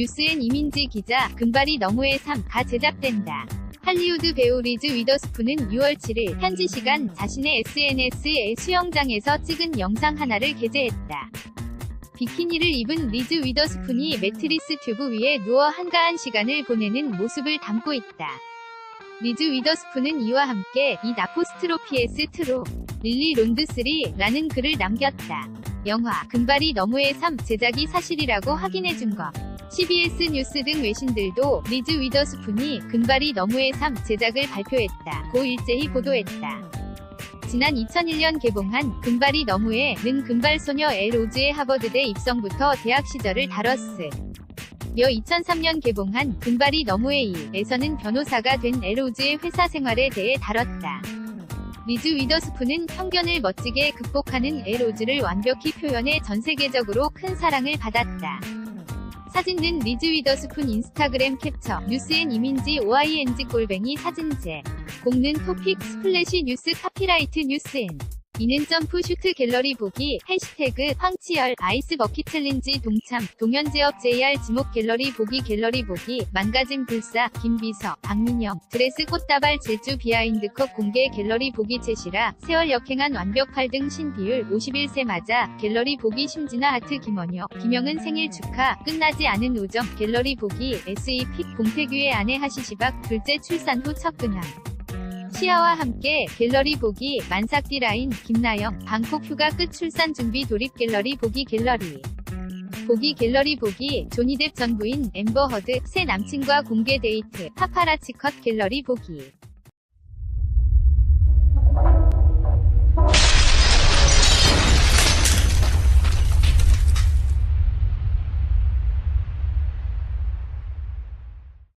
뉴스엔 이민지 기자, 금발이 너무의 삶가 제작된다. 할리우드 배우 리즈 위더스푼은 6월 7일 현지 시간 자신의 SNS에 수영장에서 찍은 영상 하나를 게재했다. 비키니를 입은 리즈 위더스푼이 매트리스 튜브 위에 누워 한가한 시간을 보내는 모습을 담고 있다. 리즈 위더스푼은 이와 함께 이 나포스트로피에스 트로 릴리 론드 3라는 글을 남겼다. 영화 금발이 너무의 삶 제작이 사실이라고 확인해준 것. CBS 뉴스 등 외신들도 리즈 위더스푼이 금발이 너무의 삶 제작을 발표했다. 고 일제히 보도했다. 지난 2001년 개봉한 금발이 너무해는 금발소녀 엘 로즈의 하버드대 입성부터 대학 시절을 다뤘으. 며 2003년 개봉한 금발이 너무해이에서는 변호사가 된 엘로즈의 회사 생활에 대해 다뤘다. 리즈 위더스푼은 편견을 멋지게 극복하는 엘로즈를 완벽히 표현해 전 세계적으로 큰 사랑을 받았다. 사진은 리즈 위더스푼 인스타그램 캡처 뉴스엔 이민지 OING 골뱅이 사진제. 공는 토픽 스플래시 뉴스 카피라이트 뉴스엔 이는 점프 슈트 갤러리 보기 해시태그 황치열 아이스 버킷 챌린지 동참 동현제업 JR 지목 갤러리 보기 갤러리 보기 망가진 불사 김비서 박민영 드레스 꽃다발 제주 비하인드컵 공개 갤러리 보기 제시라 세월 역행한 완벽팔 등 신비율 51세 맞아 갤러리 보기 심진아 하트 김원효 김영은 생일 축하 끝나지 않은 우정 갤러리 보기 SEP 공태규의 아내 하시시박 둘째 출산 후 첫 근황 시아와 함께 갤러리 보기 만삭디 라인 김나영 방콕 휴가 끝 출산 준비 돌입 갤러리 보기 갤러리. 보기 갤러리 보기 조니뎁 전 부인 엠버 허드 새 남친과 공개 데이트 파파라치 컷 갤러리 보기